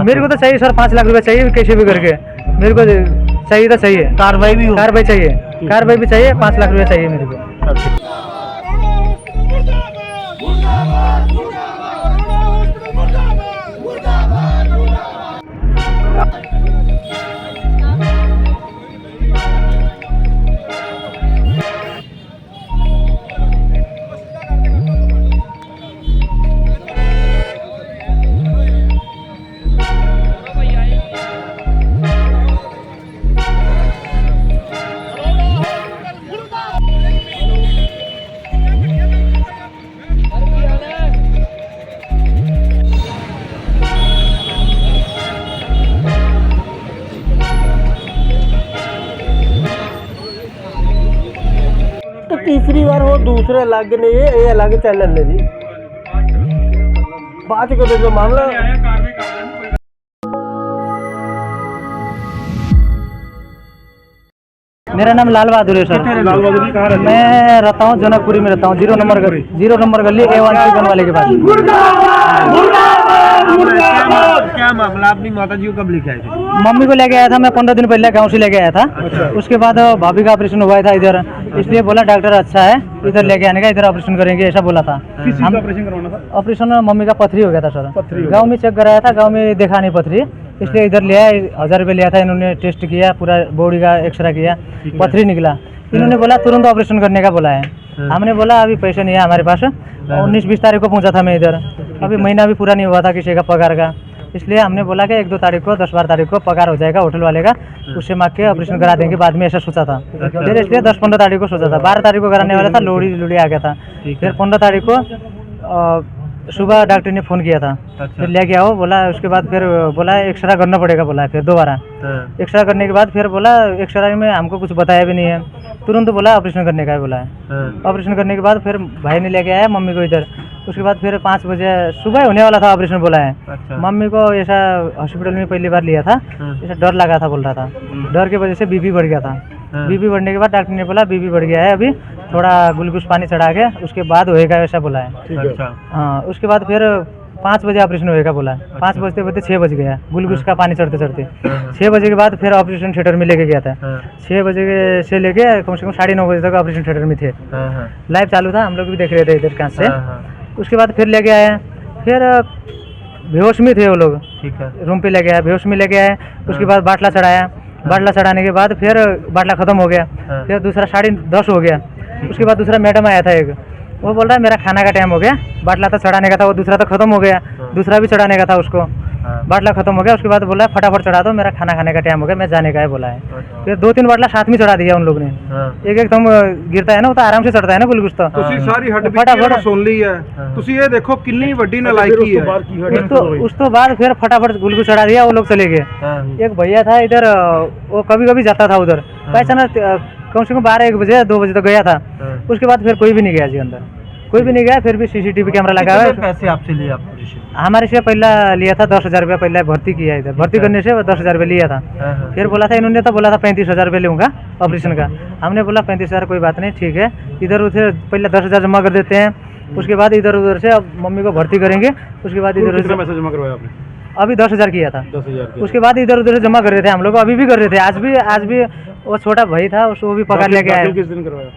मेरे को तो चाहिए सर पाँच लाख रुपए चाहिए कैसे भी करके मेरे को चाहिए तो चाहिए कार्रवाई भी हो कार्रवाई चाहिए कार्रवाई भी चाहिए पाँच लाख रुपए चाहिए मेरे को तीसरी बार वो दूसरे अलग ने ये अलग चैनल ने जी। बात करो जो मामला मेरा नाम लाल बहादुर है सर। लाल बहादुर जी कहाँ मैं रहता हूँ जनकपुरी में रहता हूँ ज़ीरो नंबर गली ज़ीरो नंबर गली ए वन वन वाले के पास। क्या मामला? अपनी माता जी को कब लेके आए थे? मम्मी को लेके आया था मैं पंद्रह दिन पहले गाँव से लेके आया था। उसके बाद भाभी का ऑपरेशन हुआ था इधर। इसलिए बोला डॉक्टर अच्छा है इधर लेके आने का इधर ऑपरेशन करेंगे ऐसा बोला था हम ऑपरेशन करवाना था ऑपरेशन मम्मी का पथरी हो गया था सर पथरी हो गांव में चेक कराया था गांव में देखा नहीं पथरी इसलिए इधर ले आए हजार रुपये लिया था इन्होंने टेस्ट किया पूरा बॉडी का एक्सरे किया पथरी निकला इन्होंने बोला तुरंत ऑपरेशन करने का बोला है हमने बोला अभी पैसे नहीं है हमारे पास उन्नीस बीस तारीख को पहुंचा था मैं इधर अभी महीना भी पूरा नहीं हुआ था किसी का पगार का इसलिए हमने बोला कि एक दो तारीख को दस बारह तारीख को पगार हो जाएगा होटल वाले का। उससे मांग के ऑपरेशन करा देंगे बाद में ऐसा सोचा था। फिर इसलिए दस पंद्रह तारीख को सोचा था। बारह तारीख को कराने वाला था लोड़ी लोड़ी आ गया था। फिर पंद्रह तारीख को सुबह डॉक्टर ने फ़ोन किया था। फिर ले गया आओ बोला उसके बाद फिर बोला एक्सरा करना पड़ेगा बोला फिर दोबारा। एक्सरा करने के बाद फिर बोला एक्सरा में हमको कुछ बताया भी नहीं है। तुरंत बोला ऑपरेशन करने का है बोला। है। ऑपरेशन करने के बाद फिर भाई ने लेके आया मम्मी को इधर। उसके बाद फिर पाँच बजे सुबह होने वाला था ऑपरेशन बोला है। अच्छा। मम्मी को ऐसा हॉस्पिटल में पहली बार लिया था। ऐसा डर लगा था बोल रहा था। डर की वजह से बीपी बढ़ गया था। बीपी बढ़ने के बाद डॉक्टर ने बोला बीपी बढ़ गया है अभी। थोड़ा ग्लूकोज पानी चढ़ा के उसके बाद होएगा ऐसा बोला है। अच्छा। हाँ उसके बाद फिर पाँच बजे ऑपरेशन होएगा बोला है। पाँच बजते बजते छः बज गया ग्लूकोज का पानी चढ़ते चढ़ते। छः बजे के बाद फिर ऑपरेशन थिएटर में लेके गया था। छः बजे से लेके कम से कम साढ़े नौ बजे तक ऑपरेशन थिएटर में थे। लाइव चालू था हम लोग भी देख रहे थे इधर कहाँ से। उसके बाद फिर लेके आए फिर बेहोश में थे वो लोग। ठीक है। रूम पे लेके आए बेहोश में लेके आए। उसके बाद बाटला चढ़ाया। बाटला चढ़ाने के बाद फिर बाटला खत्म हो गया। हाँ। फिर दूसरा साढ़े दस हो गया। उसके बाद दूसरा मैडम आया था एक। वो बोल रहा है मेरा खाना का टाइम हो गया। बाटला तो चढ़ाने का था वो दूसरा तो खत्म हो गया। दूसरा भी चढ़ाने का था उसको। हाँ। बाटला खत्म हो गया उसके बाद बोला फटाफट चढ़ा दो मेरा खाना खाने का टाइम हो गया मैं जाने का है बोला है अच्छा। फिर दो तीन बाटला साथ में चढ़ा दिया उन लोग ने एक एकदम गिरता है ना वो तो आराम से चढ़ता है ना गुलगुश तो ਤੁਸੀਂ ਸਾਰੀ ਹੱਡ ਫਟਾਫਟ। ਬੀਤੀ ਸੁਣ ਲਈ ਹੈ ਤੁਸੀਂ ਇਹ ਦੇਖੋ ਕਿੰਨੀ ਵੱਡੀ ਨਲਾਇਕੀ ਹੈ उस तो उस तो बाद फिर फटाफट गुलगुश चढ़ा दिया वो लोग चले गए एक भैया था इधर अ, वो कभी कभी जाता था उधर पहचाना अ, कम से कम बारह एक बजे दो बजे तक गया था उसके बाद फिर कोई भी नहीं गया जी अंदर कोई भी नहीं गया फिर भी सीसीटीवी कैमरा लगा हुआ है पैसे आपसे लिए आप हमारे से पहला लिया था दस हज़ार रुपया पहले भर्ती किया इधर। भर्ती करने से दस हज़ार रुपया लिया था। फिर बोला था इन्होंने तो बोला था पैंतीस हज़ार रुपये लूँगा ऑपरेशन का। हमने बोला पैंतीस हज़ार कोई बात नहीं ठीक है। इधर उधर पहले दस हज़ार जमा कर देते हैं। उसके बाद इधर उधर से अब मम्मी को भर्ती करेंगे। उसके बाद इधर उधर पैसा जमा करवाया आपने? अभी दस हज़ार किया था। दस हज़ार उसके बाद इधर उधर से जमा कर रहे थे हम लोग। अभी भी कर रहे थे। आज भी आज भी वो छोटा भाई था उसको भी पकड़ लेके आए किस दिन करवाया?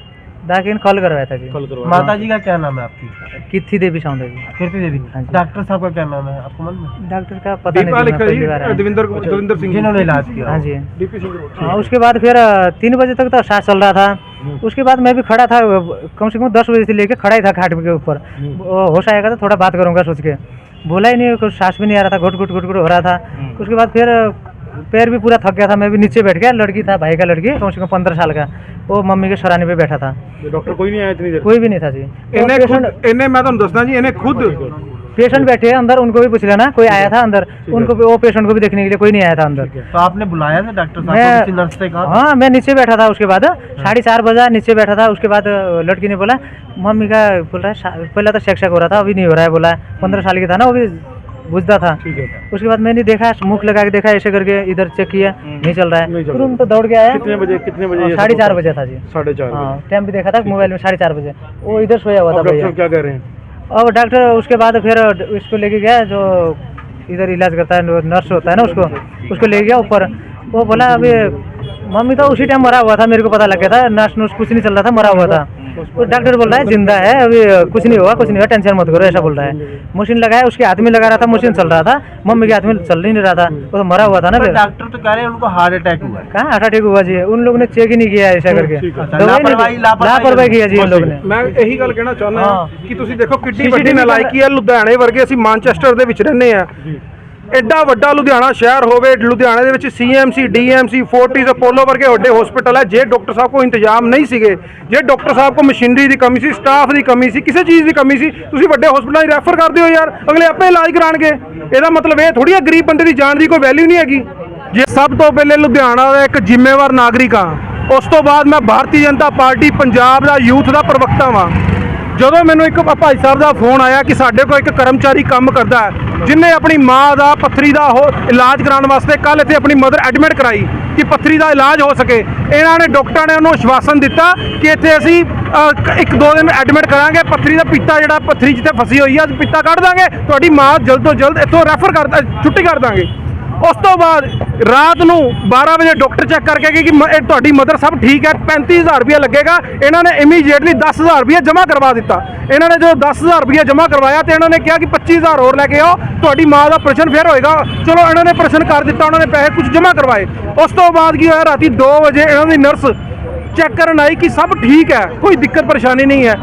दाखिल कॉल करवाया था जी। कल करवाया। माता जी का क्या नाम है आपकी? किथी देवी सौंदर्य जी। कीर्ति देवी? हाँ जी। डॉक्टर साहब का क्या नाम है? आपको मालूम है? डॉक्टर का पता नहीं जी, मैं लिखा पहली बार जी आया। दविंदर दविंदर सिंह। जिन्होंने इलाज किया। हाँ जी। DP Singh road. हाँ, उसके बाद फिर अ, तीन बजे तक तो सांस चल रहा था। उसके बाद मैं भी खड़ा था अ, कम से कम दस बजे से लेके खड़ा ही था खाट के ऊपर। वो होश आएगा तो थोड़ा बात करूँगा सोच के। बोला ही नहीं कुछ सांस भी नहीं आ रहा था घुट घुट घुट घुट हो रहा था। उसके बाद फिर अ, पैर भी पूरा थक गया था मैं भी नीचे बैठ गया लड़की था भाई का लड़की कम से कम पंद्रह साल का वो मम्मी के सराने पे बैठा था। डॉक्टर कोई नहीं आया इतनी देर। कोई भी नहीं था जी। इन्हें तो मैं तो दसना जी इन्हें खुद। पेशेंट बैठे हैं अंदर उनको भी पूछ लेना कोई आया था अंदर उनको भी वो पेशेंट को भी देखने के लिए कोई नहीं आया था अंदर। तो आपने बुलाया था डॉक्टर साहब नर्स हाँ मैं नीचे बैठा था उसके बाद साढ़े चार बजा नीचे बैठा था उसके बाद लड़की ने बोला मम्मी का बोल रहा है पहले तो शेक शेक हो रहा था अभी नहीं हो रहा है बोला पंद्रह साल की था ना अभी बुझता था। उसके बाद मैंने देखा मुख लगा के देखा ऐसे करके इधर चेक किया नहीं चल रहा है। तुरंत तो दौड़ के आया। कितने बजे कितने बजे साढ़े चार बजे था जी। साढ़े चार हाँ टाइम भी देखा था मोबाइल में साढ़े चार बजे। वो इधर सोया हुआ था भैया। डॉक्टर क्या कह रहे हैं? अब डॉक्टर उसके बाद फिर उसको लेके गया जो इधर इलाज करता है नर्स होता है ना उसको उसको ले गया ऊपर। वो बोला अभी मम्मी तो उसी टाइम मरा हुआ था मेरे को पता लग गया था नर्स नुर्स कुछ नहीं चल रहा था मरा हुआ था। वो डॉक्टर बोल रहा है जिंदा है अभी कुछ नहीं हुआ कुछ नहीं हुआ टेंशन मत करो ऐसा बोल रहा है मशीन लगाया उसके हाथ में लगा रहा था मशीन चल रहा था मम्मी के हाथ में चल ही नहीं रहा था वो तो मरा हुआ था ना फिर डॉक्टर तो कह रहे हैं उनको हार्ट अटैक हुआ है कहाँ हार्ट अटैक हुआ जी उन लोगों ने चेक ही नहीं किया ऐसा करके अच्छा, दवाई नहीं लापरवाही- दी। लापरवाही लापरवाही किया जी उन लोगों ने ਮੈਂ ਇਹੀ ਗੱਲ ਕਹਿਣਾ ਚਾਹੁੰਦਾ ਹਾਂ। ਕਿ ਤੁਸੀਂ ਦੇਖੋ ਕਿੱਡੀ CCTV ਵੱਡੀ ਨਲਾਇਕੀ ਹੈ ਲੁਧਿਆਣੇ ਵਰਗੇ ਅਸੀਂ ਮਾਨਚੈਸਟਰ ਦੇ ਵਿੱਚ ਰਹਿੰਦੇ ਆ ਐਡਾ ਵੱਡਾ ਲੁਧਿਆਣਾ ਸ਼ਹਿਰ ਹੋਵੇ, ਲੁਧਿਆਣੇ ਦੇ ਵਿੱਚ ਸੀਐਮਸੀ ਡੀਐਮਸੀ ਫੋਰਟਿਸ ਅਪੋਲੋ ਵਰਗੇ ਵੱਡੇ ਹਸਪੀਟਲ ਹੈ, ਜੇ ਡਾਕਟਰ ਸਾਹਿਬ ਕੋ ਇੰਤਜ਼ਾਮ ਨਹੀਂ ਸੀਗੇ, ਜੇ ਡਾਕਟਰ ਸਾਹਿਬ ਕੋ ਮਸ਼ੀਨਰੀ ਦੀ ਕਮੀ ਸੀ ਸਟਾਫ ਦੀ ਕਮੀ ਸੀ, ਕਿਸੇ ਚੀਜ਼ ਦੀ ਕਮੀ ਸੀ, ਤੁਸੀਂ ਵੱਡੇ ਹਸਪੀਟਲਾਂ 'ਚ ਰੈਫਰ ਕਰਦੇ ਹੋ ਯਾਰ, ਅਗਲੇ ਆਪੇ ਇਲਾਜ ਕਰਾਣਗੇ। ਇਹਦਾ ਮਤਲਬ ਇਹ ਥੋੜੀ ਹੈ ਗਰੀਬ ਬੰਦੇ ਦੀ ਜਾਨ ਦੀ ਕੋਈ ਵੈਲਿਊ ਨਹੀਂ ਹੈਗੀ। ਜੇ ਸਭ ਤੋਂ ਪਹਿਲੇ ਲੁਧਿਆਣਾ ਦਾ ਇੱਕ ਜ਼ਿੰਮੇਵਾਰ ਨਾਗਰਿਕ ਹਾਂ, ਉਸ ਤੋਂ ਬਾਅਦ ਮੈਂ ਭਾਰਤੀ ਜਨਤਾ ਪਾਰਟੀ, ਪੰਜਾਬ ਦਾ ਯੂਥ ਦਾ ਪ੍ਰਵਕਤਾ ਵਾਂ। ਜਦੋਂ ਮੈਨੂੰ ਇੱਕ ਭਾਈ ਸਾਹਿਬ ਦਾ ਫੋਨ ਆਇਆ ਕਿ ਸਾਡੇ ਕੋਲ ਇੱਕ ਕਰਮਚਾਰੀ ਕੰਮ ਕਰਦਾ ਹੈ ਜਿਨੇ ਆਪਣੀ ਮਾਂ ਦਾ, ਪੱਥਰੀ ਦਾ ਉਹ ਇਲਾਜ ਕਰਾਉਣ ਵਾਸਤੇ ਕੱਲ ਇੱਥੇ ਆਪਣੀ ਮਦਰ ਐਡਮਿਟ ਕਰਾਈ ਕਿ ਪੱਥਰੀ ਦਾ ਇਲਾਜ ਹੋ ਸਕੇ। ਇਹਨਾਂ ਨੇ ਡਾਕਟਰਾਂ ਨੇ ਉਹਨੂੰ ਆਸ਼ਵਾਸਨ ਦਿੱਤਾ ਕਿ ਇੱਥੇ ਅਸੀਂ ਇੱਕ ਦੋ ਦਿਨ ਐਡਮਿਟ ਕਰਾਂਗੇ। ਪੱਥਰੀ ਦਾ ਪਿੱਤਾ ਜਿਹੜਾ ਪੱਥਰੀ ਜਿੱਥੇ ਫਸੀ ਹੋਈ ਹੈ ਪਿੱਤਾ ਕੱਢ ਦਾਂਗੇ। ਤੁਹਾਡੀ ਮਾਂ ਜਲਦ ਤੋਂ ਜਲਦ ਇੱਥੋਂ ਰੈਫਰ ਕਰ, ਛੁੱਟੀ ਕਰ ਦਾਂਗੇ। ਉਸ ਤੋਂ ਬਾਅਦ ਰਾਤ ਨੂੰ 12 ਵਜੇ ਡਾਕਟਰ ਚੈੱਕ ਕਰਕੇ ਗਏ ਕਿ ਮ- ਇਹ ਤੁਹਾਡੀ ਮਦਰ ਸਭ ਠੀਕ ਹੈ 35000 ਰੁਪਏ ਲੱਗੇਗਾ। ਇਹਨਾਂ ਨੇ ਇਮੀਡੀਏਟਲੀ 10000 ਰੁਪਏ ਜਮ੍ਹਾਂ ਕਰਵਾ ਦਿੱਤਾ। ਇਹਨਾਂ ਨੇ ਜਦੋਂ 10000 ਰੁਪਏ ਜਮ੍ਹਾਂ ਕਰਵਾਇਆ ਤੇ ਇਹਨਾਂ ਨੇ ਕਿਹਾ ਕਿ 25000 ਹੋਰ ਲੈ ਕੇ ਆਓ, ਤੁਹਾਡੀ ਮਾਂ ਦਾ ਪ੍ਰਸ਼ਨ ਫਿਰ ਹੋਏਗਾ। ਚਲੋ, ਇਹਨਾਂ ਨੇ ਪ੍ਰਸ਼ਨ ਕਰ ਦਿੱਤਾ, ਉਹਨਾਂ ਨੇ ਪੈਸੇ ਕੁਝ ਜਮ੍ਹਾਂ ਕਰਵਾਏ। ਉਸ ਤੋਂ ਬਾਅਦ ਕੀ ਹੋਇਆ, ਰਾਤੀ 2 ਵਜੇ ਇਹਨਾਂ ਦੀ ਨਰਸ ਚੈੱਕ ਕਰਨ ਆਈ ਕਿ ਸਭ ਠੀਕ ਹੈ, ਕੋਈ ਦਿੱਕਤ ਪਰੇਸ਼ਾਨੀ ਨਹੀਂ ਹੈ।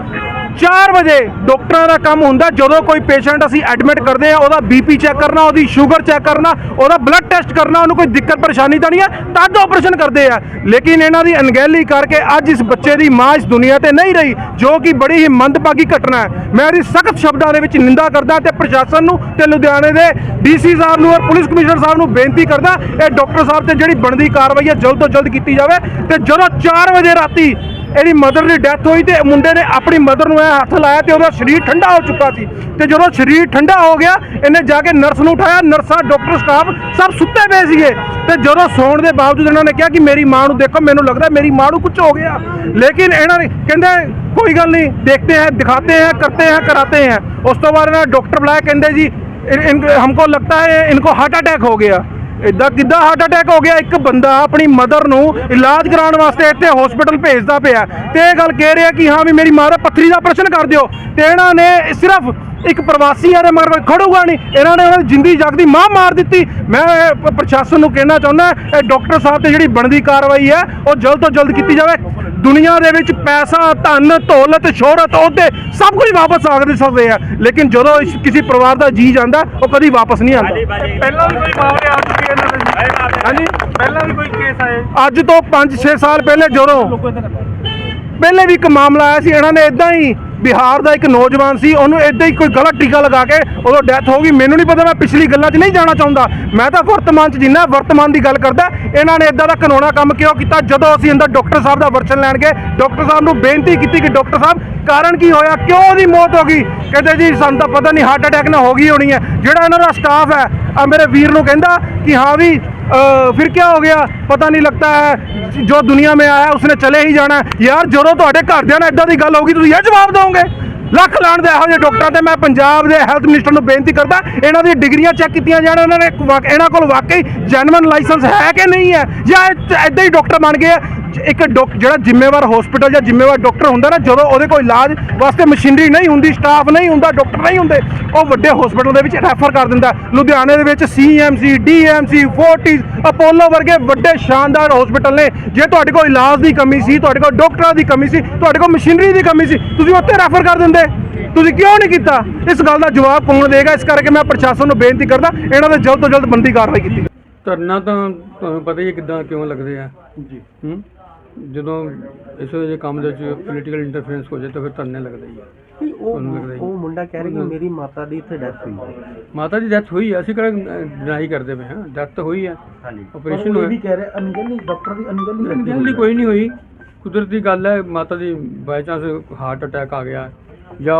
4 ਵਜੇ ਡਾਕਟਰਾਂ ਦਾ ਕੰਮ ਹੁੰਦਾ, ਜਦੋਂ ਕੋਈ ਪੇਸ਼ੈਂਟ ਅਸੀਂ ਐਡਮਿਟ ਕਰਦੇ ਆ ਉਹਦਾ ਬੀਪੀ ਚੈੱਕ ਕਰਨਾ, ਉਹਦੀ ਸ਼ੂਗਰ ਚੈੱਕ ਕਰਨਾ, ਉਹਦਾ ਬਲੱਡ ਟੈਸਟ ਕਰਨਾ, ਉਹਨੂੰ ਕੋਈ ਦਿੱਕਤ ਪਰੇਸ਼ਾਨੀ ਤਾਂ ਨਹੀਂ ਹੈ, ਤਦ ਆਪਰੇਸ਼ਨ ਕਰਦੇ ਆ। ਲੇਕਿਨ ਇਹਨਾਂ ਦੀ ਅਣਗਹਿਲੀ ਕਰਕੇ ਅੱਜ ਇਸ ਬੱਚੇ ਦੀ ਮਾਂ ਇਸ ਦੁਨੀਆ ਤੇ ਨਹੀਂ ਰਹੀ, ਜੋ ਕਿ ਬੜੀ ਹੀ ਮੰਦਭਾਗੀ ਘਟਨਾ ਹੈ। ਮੈਂ ਇਹਦੀ ਸਖਤ ਸ਼ਬਦਾਂ ਦੇ ਵਿੱਚ ਨਿੰਦਾ ਕਰਦਾ ਤੇ ਪ੍ਰਸ਼ਾਸਨ ਨੂੰ ਤੇ ਲੁਧਿਆਣੇ ਦੇ ਡੀਸੀ ਸਾਹਿਬ ਨੂੰ ਔਰ ਪੁਲਿਸ ਕਮਿਸ਼ਨਰ ਸਾਹਿਬ ਨੂੰ ਬੇਨਤੀ ਕਰਦਾ, ਇਹ ਡਾਕਟਰ ਸਾਹਿਬ ਤੇ ਜਿਹੜੀ ਬਣਦੀ ਕਾਰਵਾਈ ਹੈ, ਜਲਦ ਤੋਂ ਜਲਦ ਕੀਤੀ ਜਾਵੇ ਤੇ ਜਦੋਂ 4 ਵਜੇ ਰਾਤੀ ਇਹਦੀ ਮਦਰ ਦੀ ਡੈਥ ਹੋਈ ਤੇ ਮੁੰਡੇ ਨੇ ਆਪਣੀ ਮਦਰ ਨੂੰ ਇਹ ਹੱਥ ਲਾਇਆ ਤੇ ਉਹਦਾ ਸਰੀਰ ਠੰਡਾ ਹੋ ਚੁੱਕਾ ਸੀ। ਤੇ ਜਦੋਂ ਸਰੀਰ ਠੰਡਾ ਹੋ ਗਿਆ, ਇਹਨੇ ਜਾ ਕੇ ਨਰਸ ਨੂੰ ਉਠਾਇਆ। ਨਰਸਾਂ, ਡਾਕਟਰ, ਸਟਾਫ ਸਭ ਸੁੱਤੇ ਪਏ ਸੀਗੇ। ਤੇ ਜਦੋਂ ਸੌਣ ਦੇ ਬਾਵਜੂਦ ਇਹਨਾਂ ਨੇ ਕਿਹਾ ਕਿ ਮੇਰੀ ਮਾਂ ਨੂੰ ਦੇਖੋ, ਮੈਨੂੰ ਲੱਗਦਾ ਮੇਰੀ ਮਾਂ ਨੂੰ ਕੁਝ ਹੋ ਗਿਆ। ਲੇਕਿਨ ਇਹਨਾਂ ਨੇ ਕਹਿੰਦੇ, ਕੋਈ ਗੱਲ ਨਹੀਂ, ਦੇਖਦੇ ਹੈ, ਦਿਖਾਤੇ ਹੈ ਕਰਤੇ ਹੈ, ਕਰਾਤੇ ਹੈ। ਉਸ ਤੋਂ ਬਾਅਦ ਇਹਨਾਂ ਡਾਕਟਰ ਬੁਲਾਇਆ, ਕਹਿੰਦੇ ਜੀ हमको लगता है इनको ਹਾਰਟ ਅਟੈਕ ਹੋ ਗਿਆ। ਇਦਾਂ ਕਿੱਦਾਂ ਹਾਰਟ ਅਟੈਕ ਹੋ ਗਿਆ? ਇੱਕ ਬੰਦਾ ਆਪਣੀ ਮਦਰ ਨੂੰ ਇਲਾਜ ਕਰਾਉਣ ਵਾਸਤੇ ਇੱਥੇ ਹਸਪੀਟਲ ਭੇਜਦਾ ਪਿਆ। ਤੇ ਇਹ ਗੱਲ ਕਹਿ ਰਿਹਾ ਕਿ ਹਾਂ ਵੀ ਮੇਰੀ ਮਾਂ ਦਾ ਪੱਥਰੀ ਦਾ ਆਪਰੇਸ਼ਨ ਕਰ ਦਿਓ। ਤੇ ਇਹਨਾਂ ਨੇ ਸਿਰਫ ਇੱਕ ਪ੍ਰਵਾਸੀ ਆ ਦੇ ਮਗਰ ਕੋਈ ਖੜੂਗਾ ਨਹੀਂ। ਇਹਨਾਂ ਨੇ ਉਹਨਾਂ ਦੀ ਜਿੰਦੀ ਜਾਗਦੀ ਮਾਂ ਮਾਰ ਦਿੱਤੀ। ਮੈਂ ਪ- ਪ੍ਰਸ਼ਾਸਨ ਨੂੰ ਕਹਿਣਾ ਚਾਹੁੰਦਾ ਇਹ ਡਾਕਟਰ ਸਾਹਿਬ ਤੇ ਜਿਹੜੀ ਬਣਦੀ ਕਾਰਵਾਈ ਹੈ ਉਹ ਜਲਦ ਤੋਂ ਜਲਦ ਕੀਤੀ ਜਾਵੇ। ਦੁਨੀਆ ਦੇ ਵਿੱਚ ਪੈਸਾ ਧਨ ਦੌਲਤ ਸ਼ੋਹਰਤ ਉਹਦੇ ਸਭ ਕੁਝ ਵਾਪਸ ਆ ਸਕਦੇ ਆ। ਲੇਕਿਨ ਜਦੋਂ ਇਸ- ਕਿਸੇ ਪਰਿਵਾਰ ਦਾ ਜੀ ਜਾਂਦਾ ਉਹ ਕਦੀ ਵਾਪਸ ਨਹੀਂ ਆਉਂਦਾ। ਪਹਿਲਾਂ ਵੀ ਕੋਈ ਮਾਮਲੇ ਆ ਚੁੱਕੇ ਇਹਨਾਂ ਦੇ। ਹਾਂਜੀ ਪਹਿਲਾਂ ਵੀ ਕੋਈ ਕੇਸ ਆਏ? ਅੱਜ ਤੋਂ 5-6 ਸਾਲ ਪਹਿਲੇ ਜਦੋਂ ਪਹਿਲੇ ਵੀ ਇੱਕ ਮਾਮਲਾ ਆਇਆ ਸੀ ਇਹਨਾਂ ਨੇ ਇਦਾਂ ਹੀ ਬਿਹਾਰ ਦਾ ਇੱਕ ਨੌਜਵਾਨ ਸੀ, ਉਹਨੂੰ ਇਦਾਂ ਹੀ ਕੋਈ ਗਲਤ ਟੀਕਾ ਲਗਾ ਕੇ ਉਦੋਂ ਡੈਥ ਹੋ ਗਈ। ਮੈਨੂੰ ਨਹੀਂ ਪਤਾ, ਮੈਂ ਪਿਛਲੀ ਗੱਲਾਂ 'ਚ ਨਹੀਂ ਜਾਣਾ ਚਾਹੁੰਦਾ। ਮੈਂ ਤਾਂ ਵਰਤਮਾਨ 'ਚ ਜਿੰਨਾ ਵਰਤਮਾਨ ਦੀ ਗੱਲ ਕਰਦਾ, ਇਹਨਾਂ ਨੇ ਇਦਾਂ ਦਾ ਕਾਨੂੰਨਾ ਕੰਮ ਕਿਉਂ ਕੀਤਾ? ਜਦੋਂ ਅਸੀਂ ਅੰਦਰ ਡਾਕਟਰ ਸਾਹਿਬ ਦਾ ਵਰਸ਼ਨ ਲੈਣ ਗਏ, ਡਾਕਟਰ ਸਾਹਿਬ ਨੂੰ ਬੇਨਤੀ ਕੀਤੀ ਕਿ ਡਾਕਟਰ ਸਾਹਿਬ, ਕਾਰਨ ਕੀ ਹੋਇਆ? ਕਿਉਂ ਉਹਦੀ ਮੌਤ ਹੋ ਗਈ? ਕਹਿੰਦੇ ਜੀ, ਸਾਨੂੰ ਤਾਂ ਪਤਾ ਨਹੀਂ ਹਾਰਟ ਅਟੈਕ ਨਾ ਹੋ ਗਈ ਹੋਣੀ ਹੈ। ਜਿਹੜਾ ਇਹਨਾਂ ਦਾ ਸਟਾਫ ਹੈ ਆ ਮੇਰੇ ਵੀਰ ਨੂੰ ਕਹਿੰਦਾ ਕਿ ਹਾਂ ਵੀ अ, फिर क्या हो गया पता नहीं लगता है जो दुनिया में आया उसने चले ही जाना है यार ਜਦੋਂ ਤੁਹਾਡੇ ਘਰਦਿਆਂ ਨਾਲ ਇਦਾਂ ਦੀ ਗੱਲ ਹੋਊਗੀ ਤੁਸੀਂ ਇਹ ਜਵਾਬ ਦਿਓਗੇ ਲੱਖ ਲਾਣ ਦੇ ਇਹੋ ਜਿਹੇ ਡਾਕਟਰਾਂ ਤੇ ਮੈਂ ਪੰਜਾਬ ਦੇ ਹੈਲਥ ਮਿਨਿਸਟਰ ਨੂੰ ਬੇਨਤੀ ਕਰਦਾ ਇਹਨਾਂ ਦੀਆਂ ਡਿਗਰੀਆਂ ਚੈੱਕ ਕੀਤੀਆਂ ਜਾਣ ਇਹਨਾਂ ਨੇ ਵਾਕ- ਇਹਨਾਂ ਕੋਲ ਵਾਕਈ ਜੈਨੂਇਨ ਲਾਇਸੈਂਸ ਹੈ ਕਿ ਨਹੀਂ ਹੈ ਜਾਂ ਇਦਾਂ ਹੀ ਡਾਕਟਰ ਬਣ ਗਏ ਆ? ਇੱਕ ਡਾਕ- ਜਿਹੜਾ ਜ਼ਿੰਮੇਵਾਰ ਹਸਪੀਟਲ ਜਾਂ ਜ਼ਿੰਮੇਵਾਰ ਡਾਕਟਰ ਹੁੰਦਾ ਨਾ ਜਦੋਂ ਉਹਦੇ ਕੋਲ ਇਲਾਜ ਵਾਸਤੇ ਮਸ਼ੀਨਰੀ ਨਹੀਂ ਹੁੰਦੀ ਸਟਾਫ ਨਹੀਂ ਹੁੰਦਾ ਡਾਕਟਰ ਨਹੀਂ ਹੁੰਦੇ ਉਹ ਵੱਡੇ ਹਸਪੀਟਲ ਦੇ ਵਿੱਚ ਰੈਫਰ ਕਰ ਦਿੰਦਾ ਲੁਧਿਆਣੇ ਦੇ ਵਿੱਚ ਸੀਐਮਸੀ ਡੀਐਮਸੀ ਫੋਰਟਿਸ ਅਪੋਲੋ ਵਰਗੇ ਵੱਡੇ ਸ਼ਾਨਦਾਰ ਹਸਪੀਟਲ ਨੇ ਜੇ ਤੁਹਾਡੇ ਕੋਲ ਇਲਾਜ ਦੀ ਕਮੀ ਸੀ ਤੁਹਾਡੇ ਕੋਲ ਡਾਕਟਰਾਂ ਦੀ ਕਮੀ ਸੀ ਤੁਹਾਡੇ ਕੋਲ ਮਸ਼ੀਨਰੀ ਦੀ ਕਮੀ ਸੀ ਤੁਸੀਂ ਉੱਥੇ ਰੈਫਰ ਕਰ ਦਿੰਦੇ। ਤੁਸੀਂ ਕਿਉਂ ਨਹੀਂ ਕੀਤਾ? ਇਸ ਗੱਲ ਦਾ ਜਵਾਬ ਕੌਣ ਦੇਗਾ? ਇਸ ਕਰਕੇ ਮੈਂ ਪ੍ਰਸ਼ਾਸਨ ਨੂੰ ਬੇਨਤੀ ਕਰਦਾ ਇਹਨਾਂ ਤੇ ਜਲਦ ਤੋਂ ਜਲਦ ਬੰਦੀ ਕਾਰਵਾਈ ਕੀਤੀ ਧਰਨਾ ਤਾਂ ਤੁਹਾਨੂੰ ਪਤਾ ਹੀ ਹੈ ਕਿੱਦਾਂ ਕਿਉਂ ਲੱਗਦੇ ਆ। ਜੀ। ਹੂੰ? ਜਦੋਂ ਇਸ ਜੇ ਕੰਮ ਦੇ ਵਿੱਚ ਪੋਲੀਟੀਕਲ ਇੰਟਰਫੇਰੈਂਸ ਹੋ ਜਾਏ ਤਾਂ ਫਿਰ ਧਰਨੇ ਲੱਗਦੇ ਹੀ ਆ। ਨਹੀਂ, ਉਹ ਤੁਹਾਨੂੰ ਲੱਗਦਾ ਹੀ। ਉਹ ਮੁੰਡਾ ਕਹਿ ਰਿਹਾ ਕਿ ਮੇਰੀ ਮਾਤਾ ਦੀ ਇੱਥੇ ਡੈਥ ਹੋਈ ਹੈ। ਮਾਤਾ ਦੀ ਡੈਥ ਹੋਈ ਆ ਅਸੀਂ ਕਿਹੜਾ ਡਿਨਾਈ ਕਰਦੇ ਪਏ ਹਾਂ। ਡੈਥ ਤਾਂ ਹੋਈ ਆ। ਹਾਂਜੀ। Operation ਉਹ ਇਹ ਹੋਇਆ। ਵੀ ਕਹਿ ਰਿਹਾ ਅਨਗਲੀ ਡਾਕਟਰ ਦੀ ਅਨਗਲੀ ਜਲਦੀ ਕੋਈ ਨਹੀਂ ਹੋਈ। ਕੁਦਰਤੀ ਗੱਲ ਹੈ ਮਾਤਾ ਦੀ ਬਾਈ ਚਾਂਸ ਹਾਰਟ ਅਟੈਕ ਆ ਗਿਆ। ਜਾਂ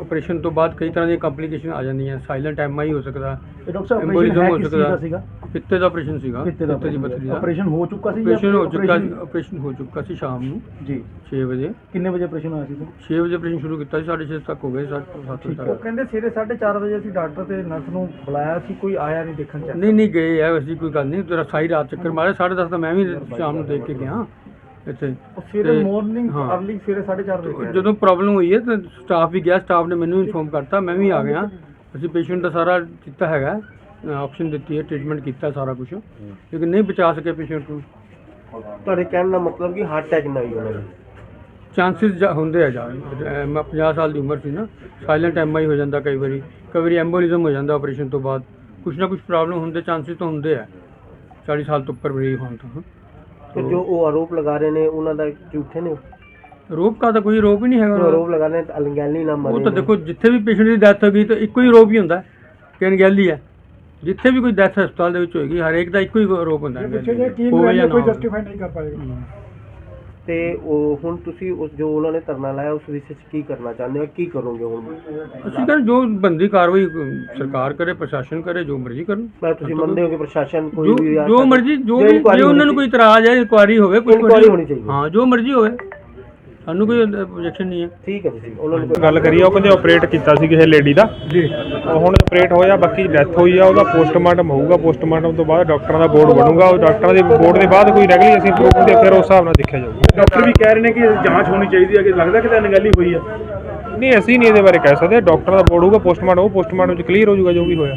ਆਪਰੇਸ਼ਨ ਤੋਂ ਬਾਅਦ ਕਈ ਤਰ੍ਹਾਂ ਦੀਆਂ ਕੰਪਲਿਕੇਸ਼ਨ ਆ ਜਾਂਦੀਆਂ। ਸਾਇਲੈਂਟ ਐਮ ਆਈ ਹੋ ਸਕਦਾ। ਇਹ ਡਾਕਟਰ ਸਾਹਿਬ ਆਪਰੇਸ਼ਨ ਹੈ ਕਿਸ ਚੀਜ਼। ਦਾ ਸੀਗਾ? ਪਿੱਤੇ ਦਾ ਆਪਰੇਸ਼ਨ ਸੀਗਾ? ਪਿੱਤੇ ਦਾ ਦੀ ਪੱਥਰੀ ਦਾ? ਆਪਰੇਸ਼ਨ ਹੋ ਚੁੱਕਾ ਸੀ ਜਾਂ ਆਪਰੇਸ਼ਨ ਹੋ ਚੁੱਕਾ operation- ਆਪਰੇਸ਼ਨ ਹੋ ਚੁੱਕਾ ਸੀ ਸ਼ਾਮ ਨੂੰ ਜੀ। 6 ਵਜੇ। ਕਿੰਨੇ ਵਜੇ ਆਪਰੇਸ਼ਨ ਹੋਇਆ ਸੀ ਸਰ 6 ਵਜੇ ਆਪਰੇਸ਼ਨ ਸ਼ੁਰੂ ਕੀਤਾ ਸੀ 6:30 ਤੱਕ ਹੋ ਗਏ 7 ਵਜੇ ਉਹ ਤੱਕ। ਕਹਿੰਦੇ ਸਵੇਰੇ 4:30 ਵਜੇ ਅਸੀਂ ਡਾਕਟਰ ਤੇ ਨਰਸ ਨੂੰ ਬੁਲਾਇਆ ਸੀ ਕੋਈ ਆਇਆ ਨਹੀਂ ਦੇਖਣ ਚ ਨਹੀਂ ਨਹੀਂ ਗਏ ਐ ਐਸੀ ਕੋਈ ਗੱਲ ਨਹੀਂ ਤੇਰਾ ਸਾਈ ਰਾਤ ਚੱਕਰ ਮਾਰੇ 10:30 ਤਾਂ ਮੈਂ ਵੀ ਸ਼ਾਮ ਨੂੰ ਦੇਖ ਕੇ ਗਿਆ ਇੱਥੇ। ਉਹ ਸਵੇਰੇ ਮਾਰਨਿੰਗ। ਅਰਲੀ ਸਵੇਰੇ 4:30 ਵਜੇ। ਜਦੋਂ ਪ੍ਰੋਬਲਮ ਹੋਈ ਹੈ ਤਾਂ ਸਟਾਫ ਵੀ ਗਿਆ ਸਟਾਫ ਨੇ ਮੈਨੂੰ ਇਨਫੋਰਮ ਕਰਤਾ ਮੈਂ ਵੀ ਆ ਗਿਆ। ਅਸੀਂ ਪੇਸ਼ੈਂਟ ਦਾ ਸਾਰਾ ਕੀਤਾ ਹੈਗਾ। ਆਪਸ਼ਨ ਦਿੱਤੀ ਹੈ ਟ੍ਰੀਟਮੈਂਟ ਕੀਤਾ ਸਾਰਾ ਕੁਝ ਲੇਕਿਨ ਨਹੀਂ ਬਚਾ ਸਕੇ ਪੇਸ਼ੈਂਟ ਨੂੰ। ਤੁਹਾਡੇ ਕਹਿਣ ਦਾ ਮਤਲਬ ਕਿ ਹਾਰਟ ਅਟੈਕ ਨਾ ਨੂੰ ਚਾਂਸਸ ਹੁੰਦੇ ਆ ਜਾ ਮੈਂ 50 ਸਾਲ ਦੀ ਉਮਰ ਸੀ ਨਾ ਸਾਇਲੈਂਟ ਐਮਆਈ ਹੋ ਜਾਂਦਾ ਕਈ ਵਾਰੀ। ਕਈ ਵਾਰੀ ਐਂਬੋਲਿਜ਼ਮ ਹੋ ਜਾਂਦਾ ਆਪਰੇਸ਼ਨ ਤੋਂ ਬਾਅਦ। ਕੁਛ ਨਾ ਕੁਛ ਪ੍ਰੋਬਲਮ ਹੁੰਦੇ ਚਾਂਸਸ ਤਾਂ ਹੁੰਦੇ ਆ। 40 ਸਾਲ ਤੋਂ ਉੱਪਰ ਮਰੀਜ਼ ਹੋਣ ਤੋਂ। ਤੇ ਜੋ ਉਹ ਆਰੋਪ ਲਗਾ ਰਹੇ ਨੇ ਉਹਨਾਂ ਦਾ ਝੂਠੇ ਨੇ ਰੋਪ ਕਾ ਤਾਂ ਕੋਈ ਰੋਪ ਹੀ ਨਹੀਂ ਹੈਗਾ ਜੋ ਉਹਨਾਂ ਦਾ। ਆਰੋਪ ਲਗਾ ਰਹੇ ਨੇ ਅਲਗੈਲੀ ਨਾ ਉਹ ਮਰੇ ਤਾਂ ਨੇ। ਦੇਖੋ ਜਿੱਥੇ ਵੀ ਪੇਸ਼ੈਂਟ ਦੀ ਡੈਥ ਹੋ ਗਈ ਤਾਂ ਇੱਕੋ ਹੀ ਰੋਪ ਹੀ ਹੁੰਦਾ। ਕਿ ਅਣਗਹਿਲੀ ਹੈ। ਜਿੱਥੇ ਵੀ ਕੋਈ ਡੈਥ ਹਸਪਤਾਲ ਦੇ ਵਿੱਚ ਹੋਏਗੀ ਹਰੇਕ ਦਾ ਇੱਕੋ ਹੀ ਰੋਪ ਹੁੰਦਾ ਹੈ ਹੋਵੇ ਜਾਂ ਨਾ ਹੋਵੇ। ਜਸਟੀਫਾਈ ਨਹੀਂ ਕਰ ਪਾਏਗਾ। ਤੇ ਉਹ ਹੁਣ ਤੁਸੀਂ ਉਸ ਜੋ ਉਹਨਾਂ ਨੇ ਧਰਨਾ ਲਾਇਆ ਉਸ ਵਿਸ਼ੇ 'ਚ ਕੀ ਕਰਨਾ ਚਾਹੁੰਦੇ ਹੋ? ਕੀ ਕਰੋਗੇ ਹੁਣ? ਅਸੀਂ ਕਹਿੰਦੇ ਜੋ ਬੰਦੀ ਕਾਰਵਾਈ ਸਰਕਾਰ ਕਰੇ ਪ੍ਰਸ਼ਾਸਨ ਕਰੇ ਜੋ ਮਰਜ਼ੀ ਕਰਨ। ਮੈਂ ਤੁਸੀਂ ਮੰਨਦੇ ਹੋ ਕਿ ਪ੍ਰਸ਼ਾਸਨ ਕੋਈ ਜੋ ਵੀ ਜੋ ਮਰਜ਼ੀ ਜੋ inquiry ਉਹਨਾਂ ਨੂੰ ਕੋਈ ਇਤਰਾਜ਼ ਹੈ ਇਨਕੁਆਰੀ ਹੋਵੇ ਕੁਝ Inquiry ਹੋਣੀ ਚਾਹੀਦੀ। ਹਾਂ ਜੋ ਮਰਜ਼ੀ ਹੋਵੇ। ਸਾਨੂੰ ਕੋਈ objection ਨਹੀਂ ਹੈ। ਠੀਕ ਹੈ ਜੀ ਉਹਨਾਂ ਨੂੰ ਕੋਈ ਗੱਲ ਕਰੀਏ ਉਹ ਕਹਿੰਦੇ ਆਪਰੇਟ ਕੀਤਾ ਸੀ ਕਿਸੇ ਲੇਡੀ ਦਾ। ਜੀ। ਹੁਣ ਆਪਰੇਟ ਹੋਇਆ ਬਾਕੀ ਡੈਥ ਹੋਈ ਆ ਉਹਦਾ ਪੋਸਟਮਾਰਟਮ ਹੋਊਗਾ ਪੋਸਟਮਾਰਟਮ ਤੋਂ ਬਾਅਦ ਡਾਕਟਰਾਂ ਦਾ ਬੋਰਡ ਬਣੂਗਾ। ਉਹ ਡਾਕਟਰਾਂ ਦੇ ਬੋਰਡ ਦੇ ਬਾਅਦ ਕੋਈ ਰੈਗੂਲਰ ਅਸੀਂ ਪ੍ਰੂਫ ਫਿਰ ਉਸ ਹਿਸਾਬ ਨਾਲ ਦੇਖਿਆ ਜਾਊਗਾ। ਡਾਕਟਰ ਵੀ ਕਹਿ ਰਹੇ ਨੇ ਕਿ ਜਾਂਚ ਹੋਣੀ ਚਾਹੀਦੀ ਹੈ ਕਿ ਲੱਗਦਾ ਕਿ ਤਾਂ ਅਣਗਹਿਲੀ ਹੋਈ ਹੈ ਨਹੀਂ ਅਸੀਂ ਨਹੀਂ ਇਹਦੇ ਬਾਰੇ ਕਹਿ ਸਕਦੇ। ਡਾਕਟਰਾਂ ਦਾ ਬੋਰਡ ਹੋਊਗਾ ਪੋਸਟਮਾਰਟਮ ਉਹ ਪੋਸਟਮਾਰਟਮ ਚ ਕਲੀਅਰ ਹੋ ਜਾਊਗਾ ਜੋ ਵੀ ਹੋਇਆ।